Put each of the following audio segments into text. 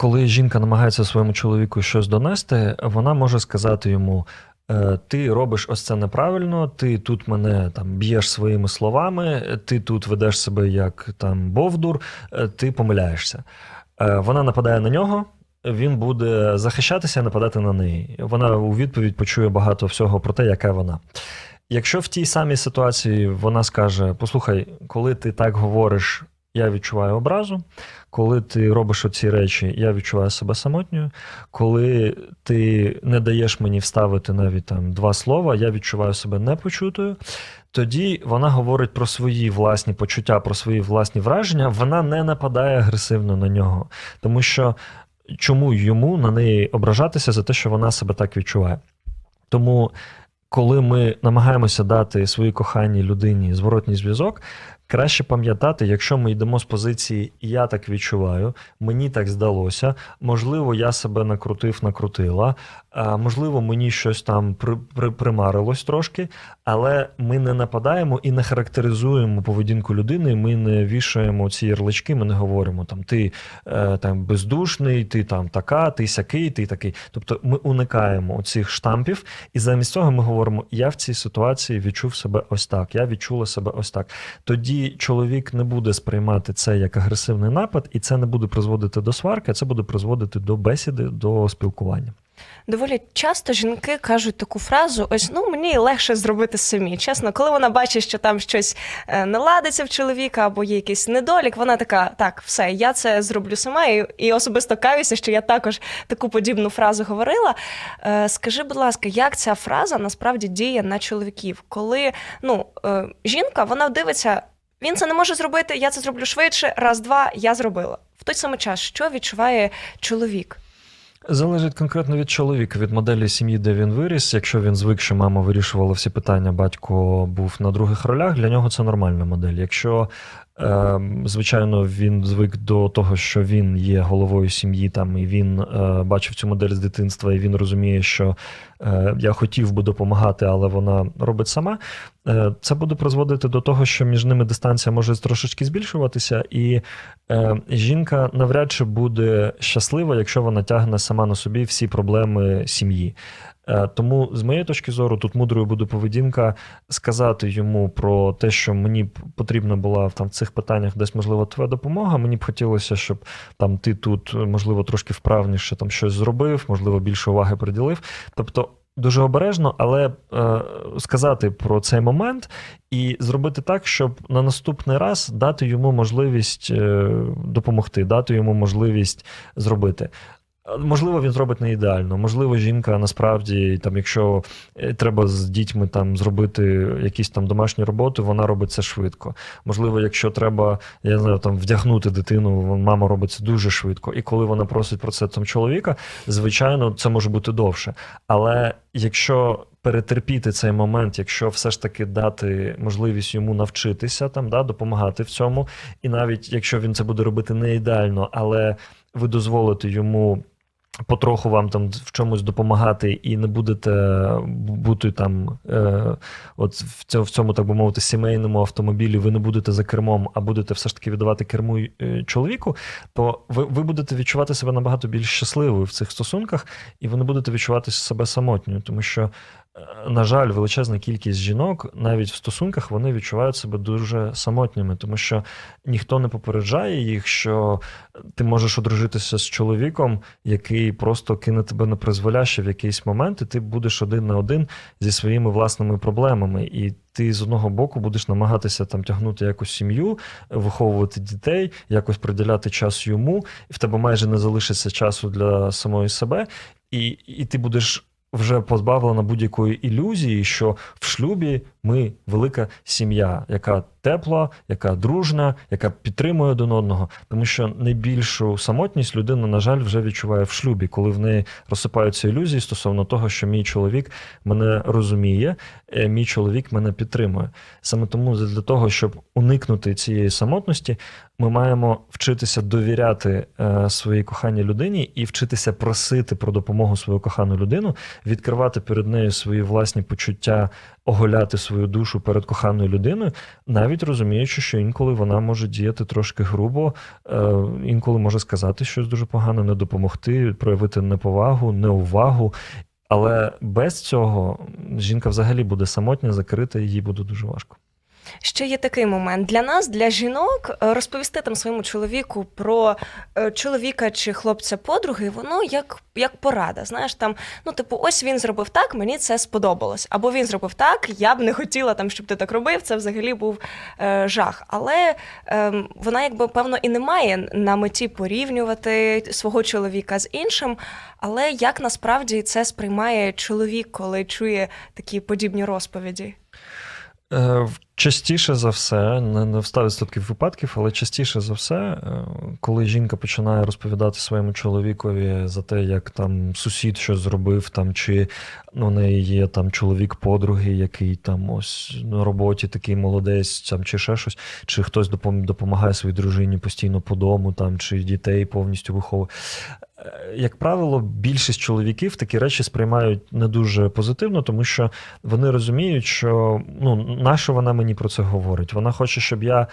коли жінка намагається своєму чоловіку щось донести, вона може сказати йому: е, ти робиш ось це неправильно, ти тут мене там б'єш своїми словами, ти тут ведеш себе як там бовдур, е, ти помиляєшся. Е, Вона нападає на нього. Він буде захищатися, нападати на неї. Вона у відповідь почує багато всього про те, яка вона. Якщо в тій самій ситуації вона скаже: Послухай, коли ти так говориш, я відчуваю образу. Коли ти робиш оці речі, я відчуваю себе самотньою. Коли ти не даєш мені вставити навіть там два слова, я відчуваю себе непочутою. Тоді вона говорить про свої власні почуття, про свої власні враження. Вона не нападає агресивно на нього, тому що чому йому на неї ображатися за те, що вона себе так відчуває? Тому, коли ми намагаємося дати своїй коханій людині зворотній зв'язок, краще пам'ятати, якщо ми йдемо з позиції я так відчуваю, мені так здалося, можливо, я себе накрутив, накрутила, можливо, мені щось там при, при, примарилось трошки, але ми не нападаємо і не характеризуємо поведінку людини. Ми не вішаємо ці ярлички, ми не говоримо там ти е, там бездушний, ти там така, ти сякий, ти такий. Тобто ми уникаємо цих штампів, і замість цього ми говоримо: я в цій ситуації відчув себе ось так, я відчула себе ось так. Тоді чоловік не буде сприймати це як агресивний напад, і це не буде призводити до сварки, це буде призводити до бесіди, до спілкування. Доволі часто жінки кажуть таку фразу: ось ну мені легше зробити самі. Чесно, коли вона бачить, що там щось е, не ладиться в чоловіка або є якийсь недолік, вона така: так, все, я це зроблю сама, і, і особисто каюся, що я також таку подібну фразу говорила. Е, Скажи, будь ласка, як ця фраза насправді діє на чоловіків? Коли ну е, жінка вона дивиться, він це не може зробити, я це зроблю швидше, раз, два, я зробила. В той самий час, що відчуває чоловік? Залежить конкретно від чоловіка, від моделі сім'ї, де він виріс. Якщо він звик, що мама вирішувала всі питання, батько був на других ролях, для нього це нормальна модель. Якщо, е, звичайно, він звик до того, що він є головою сім'ї, там і він е, бачив цю модель з дитинства, і він розуміє, що е, я хотів би допомагати, але вона робить сама. Е, це буде призводити до того, що між ними дистанція може трошечки збільшуватися, і е, жінка навряд чи буде щаслива, якщо вона тягне сама на собі всі проблеми сім'ї. Е, Тому, з моєї точки зору, тут мудрою буде поведінка сказати йому про те, що мені потрібна була там в цих питаннях десь можливо твоя допомога. Мені б хотілося, щоб там ти тут можливо трошки вправніше там щось зробив, можливо, більше уваги приділив. Тобто. Дуже обережно, але е, сказати про цей момент і зробити так, щоб на наступний раз дати йому можливість е, допомогти, дати йому можливість зробити. Е, Можливо, він зробить не ідеально. Можливо, жінка насправді, там, якщо е, треба з дітьми там зробити якісь там домашні роботи, вона робить це швидко. Можливо, якщо треба, я знаю, там вдягнути дитину, мама робить це дуже швидко. І коли вона просить про це там чоловіка, звичайно, це може бути довше. Але якщо перетерпіти цей момент, якщо все ж таки дати можливість йому навчитися там, да, допомагати в цьому, і навіть якщо він це буде робити не ідеально, але ви дозволите йому. Потроху вам там в чомусь допомагати, і не будете бути там, е, от в цьому, в цьому, так би мовити, сімейному автомобілі, ви не будете за кермом, а будете все ж таки віддавати керму е, чоловіку, то ви, ви будете відчувати себе набагато більш щасливою в цих стосунках, і ви не будете відчувати себе самотньою, тому що, на жаль, величезна кількість жінок навіть в стосунках вони відчувають себе дуже самотніми, тому що ніхто не попереджає їх, що ти можеш одружитися з чоловіком, який просто кине тебе на призволяще в якийсь момент, і ти будеш один на один зі своїми власними проблемами. І ти з одного боку будеш намагатися там тягнути якусь сім'ю, виховувати дітей, якось приділяти час йому, і в тебе майже не залишиться часу для самої себе, і, і ти будеш. Вже позбавлена будь-якої ілюзії, що в шлюбі ми велика сім'я, яка тепла, яка дружна, яка підтримує один одного. Тому що найбільшу самотність людина, на жаль, вже відчуває в шлюбі, коли в неї розсипаються ілюзії стосовно того, що мій чоловік мене розуміє, е, мій чоловік мене підтримує. Саме тому для того, щоб уникнути цієї самотності, ми маємо вчитися довіряти е, своїй коханій людині і вчитися просити про допомогу свою кохану людину, відкривати перед нею свої власні почуття, оголяти свою душу перед коханою людиною, навіть навіть розуміючи, що інколи вона може діяти трошки грубо, е, інколи може сказати щось дуже погане, не допомогти, проявити неповагу, неувагу. Але без цього жінка взагалі буде самотня, закрита, і їй буде дуже важко. Ще є такий момент для нас, для жінок, е, розповісти там своєму чоловіку про е, чоловіка чи хлопця подруги, воно як, як порада. Знаєш, там, ну, типу, ось він зробив так, мені це сподобалось. Або він зробив так, я б не хотіла там, щоб ти так робив. Це взагалі був е, жах. Але е, вона, якби певно, і не має на меті порівнювати свого чоловіка з іншим. Але як насправді це сприймає чоловік, коли чує такі подібні розповіді? Е, Частіше за все, не в 100% випадків, але частіше за все, е, коли жінка починає розповідати своєму чоловікові за те, як там сусід щось зробив, там чи у неї є там чоловік подруги, який там ось на роботі такий молодець, там чи ще щось, чи хтось допом- допомагає своїй дружині постійно по дому, там чи дітей повністю виховує. Як правило, більшість чоловіків такі речі сприймають не дуже позитивно, тому що вони розуміють, що ну, нащо вона мені про це говорить? Вона хоче, щоб я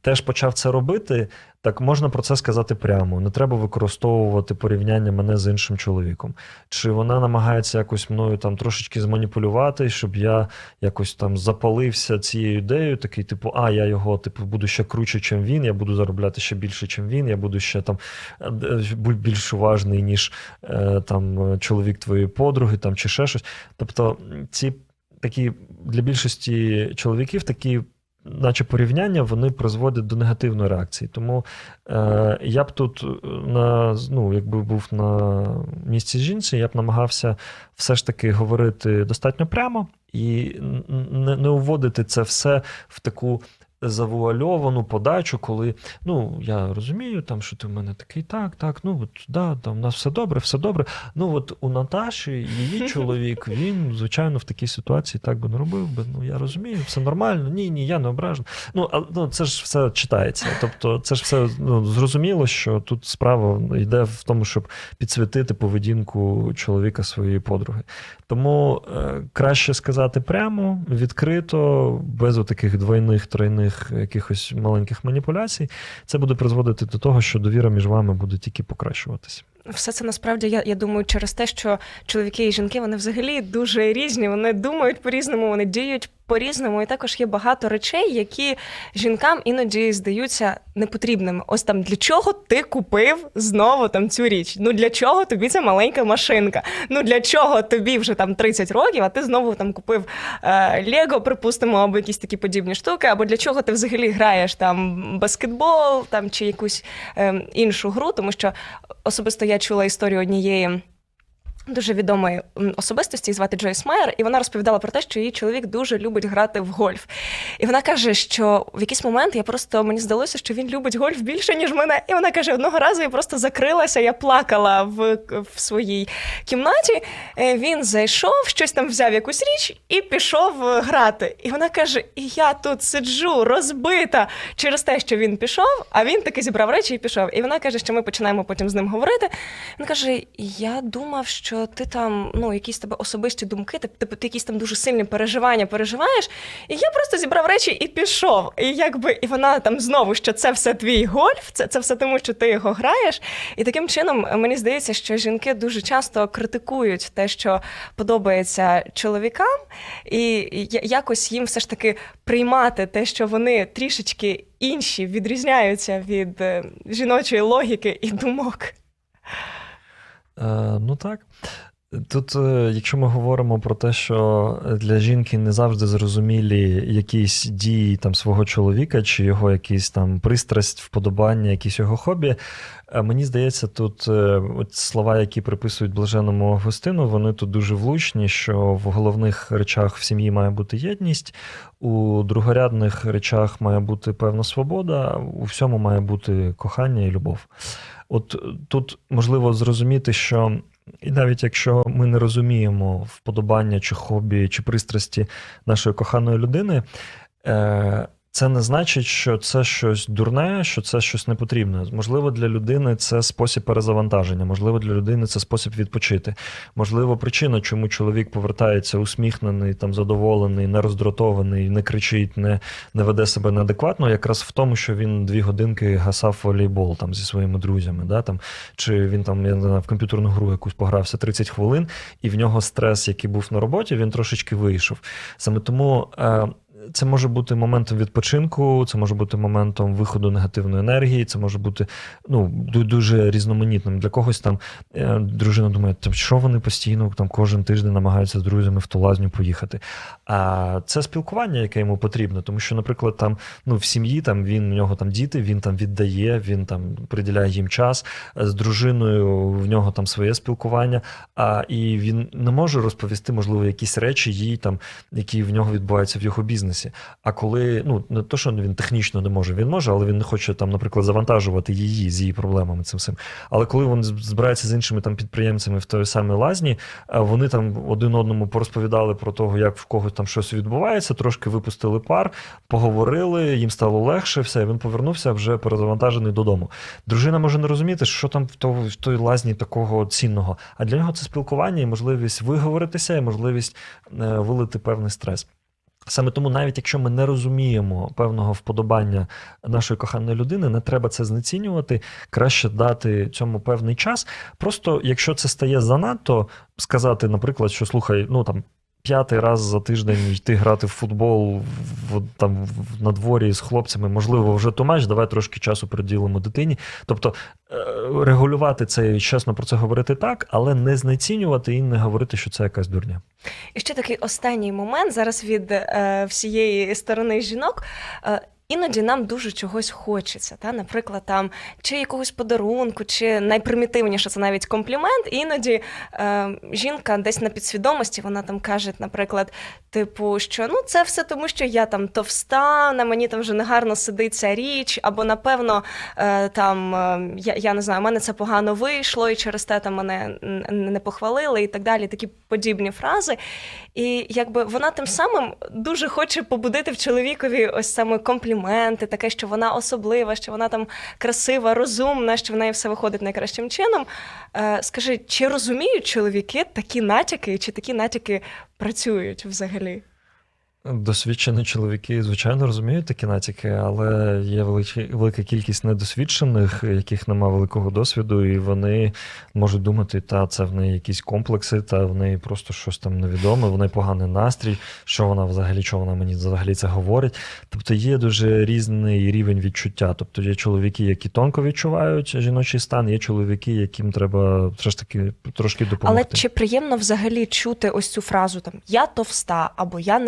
теж почав це робити. Так можна про це сказати прямо. Не треба використовувати порівняння мене з іншим чоловіком. Чи вона намагається якось мною там трошечки зманіпулювати, щоб я якось там запалився цією ідеєю, такий, типу, а я його типу буду ще круче, чим він, я буду заробляти ще більше, чим він, я буду ще там е, будь більш уважний, ніж е, там чоловік твоєї подруги, там чи ще щось. Тобто, ці такі для більшості чоловіків такі. Наче порівняння вони призводять до негативної реакції. Тому е, я б тут е, на ну, якби був на місці жінці, я б намагався все ж таки говорити достатньо прямо і не, не уводити це все в таку завуальовану подачу, коли ну я розумію, там що ти в мене такий, так, так, ну от да, там у нас все добре, все добре. Ну от у Наташі її чоловік, він звичайно в такій ситуації так би не робив би. Ну я розумію, все нормально. Ні, ні, я не ображений. Ну а ну це ж все читається. Тобто, це ж все ну, зрозуміло, що тут справа йде в тому, щоб підсвітити поведінку чоловіка своєї подруги. Тому е, краще сказати прямо, відкрито, без таких двойних, тройних якихось маленьких маніпуляцій. Це буде призводити до того, що довіра між вами буде тільки покращуватися. Все це насправді я, я думаю, через те, що чоловіки і жінки вони взагалі дуже різні. Вони думають по-різному, вони діють по-різному. І також є багато речей, які жінкам іноді здаються непотрібними. Ось там для чого ти купив знову там цю річ? Ну для чого тобі ця маленька машинка? Ну для чого тобі вже там 30 років, а ти знову там купив е, Лего, припустимо, або якісь такі подібні штуки, або для чого ти взагалі граєш там баскетбол там чи якусь е, іншу гру, тому що особисто я чула історію однієї. Дуже відомої особистості звати Джойс Майер, і вона розповідала про те, що її чоловік дуже любить грати в гольф. І вона каже, що в якийсь момент я просто мені здалося, що він любить гольф більше, ніж мене. І вона каже: одного разу я просто закрилася, я плакала в, в своїй кімнаті. Е, Він зайшов, щось там взяв якусь річ і пішов е, грати. І вона каже: І я тут сиджу розбита через те, що він пішов, а він таки зібрав речі і пішов. І вона каже, що ми починаємо потім з ним говорити. Він каже: Я думав, що ти там, ну, якісь тебе особисті думки, ти, ти, ти якісь там дуже сильні переживання переживаєш. І я просто зібрав речі і пішов. І якби і вона там знову, що це все твій гольф, це, це все тому, що ти його граєш. І таким чином мені здається, що жінки дуже часто критикують те, що подобається чоловікам, і якось їм все ж таки приймати те, що вони трішечки інші відрізняються від е, жіночої логіки і думок. Е, ну так. Тут, е, якщо ми говоримо про те, що для жінки не завжди зрозумілі якісь дії там свого чоловіка, чи його якісь там пристрасть, вподобання, якісь його хобі, е, мені здається, тут от слова, які приписують блаженному Августину, вони тут дуже влучні, що в головних речах в сім'ї має бути єдність, у другорядних речах має бути певна свобода, у всьому має бути кохання і любов. От е, тут можливо зрозуміти, що і навіть якщо ми не розуміємо вподобання чи хобі, чи пристрасті нашої коханої людини, е, це не значить, що це щось дурне, що це щось непотрібне. Можливо, для людини це спосіб перезавантаження, можливо, для людини це спосіб відпочити. Можливо, причина, чому чоловік повертається усміхнений, там задоволений, не роздратований, не кричить, не, не веде себе неадекватно, якраз в тому, що він дві годинки гасав волейбол там зі своїми друзями, да, там, чи він там я не знаю, в комп'ютерну гру якусь погрався 30 хвилин, і в нього стрес, який був на роботі, він трошечки вийшов. Саме тому. Е, це може бути моментом відпочинку, це може бути моментом виходу негативної енергії, це може бути ну, дуже різноманітним. Для когось там е, дружина думає, що вони постійно там кожен тиждень намагаються з друзями в ту лазню поїхати. А це спілкування, яке йому потрібно, тому що, наприклад, там ну, в сім'ї там він у нього там діти, він там віддає, він там приділяє їм час. З дружиною в нього там своє спілкування, а і він не може розповісти, можливо, якісь речі їй там, які в нього відбуваються в його бізнесі. А коли ну не то, що він технічно не може, він може, але він не хоче там, наприклад, завантажувати її з її проблемами цим всім. Але коли він збирається з іншими там підприємцями в той самій лазні, вони там один одному порозповідали про того, як в когось там щось відбувається, трошки випустили пар, поговорили, їм стало легше, все, він повернувся вже перезавантажений додому. Дружина може не розуміти, що там в, того, в той лазні такого цінного. А для нього це спілкування і можливість виговоритися, і можливість е, вилити певний стрес. Саме тому, навіть якщо ми не розуміємо певного вподобання нашої коханої людини, не треба це знецінювати, краще дати цьому певний час. Просто якщо це стає занадто, сказати, наприклад, що слухай, ну там. П'ятий раз за тиждень йти грати в футбол в, там на дворі з хлопцями, можливо, вже тумач, давай трошки часу приділимо дитині. Тобто е, регулювати це і чесно про це говорити так, але не знецінювати і не говорити, що це якась дурня. І ще такий останній момент зараз від е, всієї сторони жінок. Е, Іноді нам дуже чогось хочеться, та наприклад, там чи якогось подарунку, чи найпримітивніше це навіть комплімент. І іноді е, жінка десь на підсвідомості вона там каже, наприклад, типу, що ну це все тому, що я там товста, на мені там вже негарно сидить ця річ, або напевно е, там е, я, я не знаю, в мене це погано вийшло, і через те там мене не похвалили, і так далі. Такі подібні фрази. І якби вона тим самим дуже хоче побудити в чоловікові ось саме компліменти, таке, що вона особлива, що вона там красива, розумна, що в неї все виходить найкращим чином. Е, скажи, чи розуміють чоловіки такі натяки, чи такі натяки працюють взагалі? Досвідчені чоловіки, звичайно, розуміють такі натяки, але є велика кількість недосвідчених, яких немає великого досвіду, і вони можуть думати, та це в неї якісь комплекси, та в неї просто щось там невідоме, в неї поганий настрій, що вона взагалі, що вона мені взагалі це говорить. Тобто є дуже різний рівень відчуття. Тобто є чоловіки, які тонко відчувають жіночий стан, є чоловіки, яким треба таки трошки допомогти. Але чи приємно взагалі чути ось цю фразу там я товста або я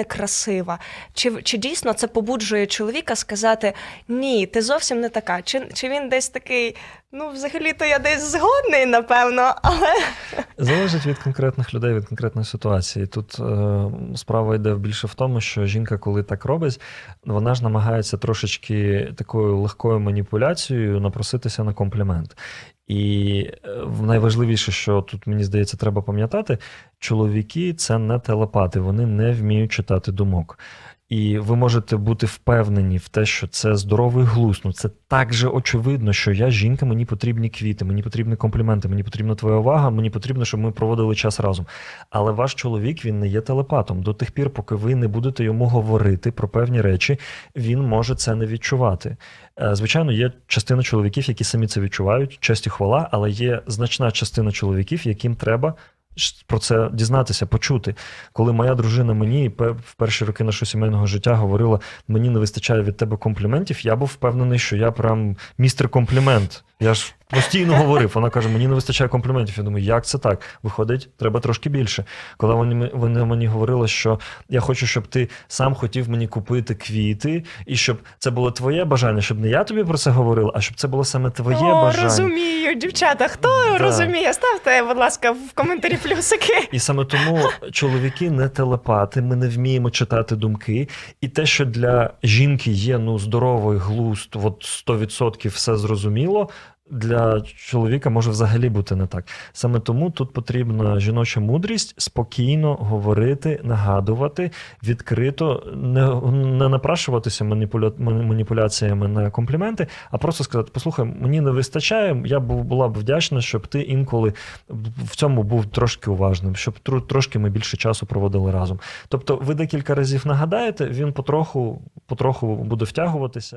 некрасива? Чи, чи дійсно це побуджує чоловіка сказати ні, ти зовсім не така? Чи, чи він десь такий, ну взагалі-то я десь згодний, напевно, але Залежить від конкретних людей, від конкретної ситуації. Тут е, справа йде більше в тому, що жінка, коли так робить, вона ж намагається трошечки такою легкою маніпуляцією напроситися на комплімент. І е, найважливіше, що тут мені здається, треба пам'ятати, чоловіки це не телепати, вони не вміють читати думок. І ви можете бути впевнені в те, що це здоровий глузд. Ну це так же очевидно, що я жінка, мені потрібні квіти, мені потрібні компліменти, мені потрібна твоя увага, мені потрібно, щоб ми проводили час разом. Але ваш чоловік він не є телепатом. До тих пір, поки ви не будете йому говорити про певні речі, він може це не відчувати. Е, Звичайно, є частина чоловіків, які самі це відчувають, честь і хвала, але є значна частина чоловіків, яким треба про це дізнатися, почути. Коли моя дружина мені в перші роки нашого сімейного життя говорила, мені не вистачає від тебе компліментів, я був впевнений, що я прям містер комплімент. Я ж постійно говорив. Вона каже: мені не вистачає компліментів. Я думаю, як це так? Виходить, треба трошки більше. Коли вони, вони мені говорили, що я хочу, щоб ти сам хотів мені купити квіти, і щоб це було твоє бажання, щоб не я тобі про це говорила, а щоб це було саме твоє О, бажання. розумію, дівчата. Хто Да. розуміє? Ставте, будь ласка, в коментарі плюсики. І саме тому чоловіки не телепати, ми не вміємо читати думки. І те, що для жінки є ну здоровий глузд, от 100% все зрозуміло. Для чоловіка може взагалі бути не так. Саме тому тут потрібна жіноча мудрість спокійно говорити, нагадувати, відкрито, не, не напрашуватися маніпуля... маніпуляціями на компліменти, а просто сказати: послухай, мені не вистачає, я бу- була б вдячна, щоб ти інколи в цьому був трошки уважним, щоб трошки ми більше часу проводили разом. Тобто, ви декілька разів нагадаєте, він потроху, потроху буде втягуватися.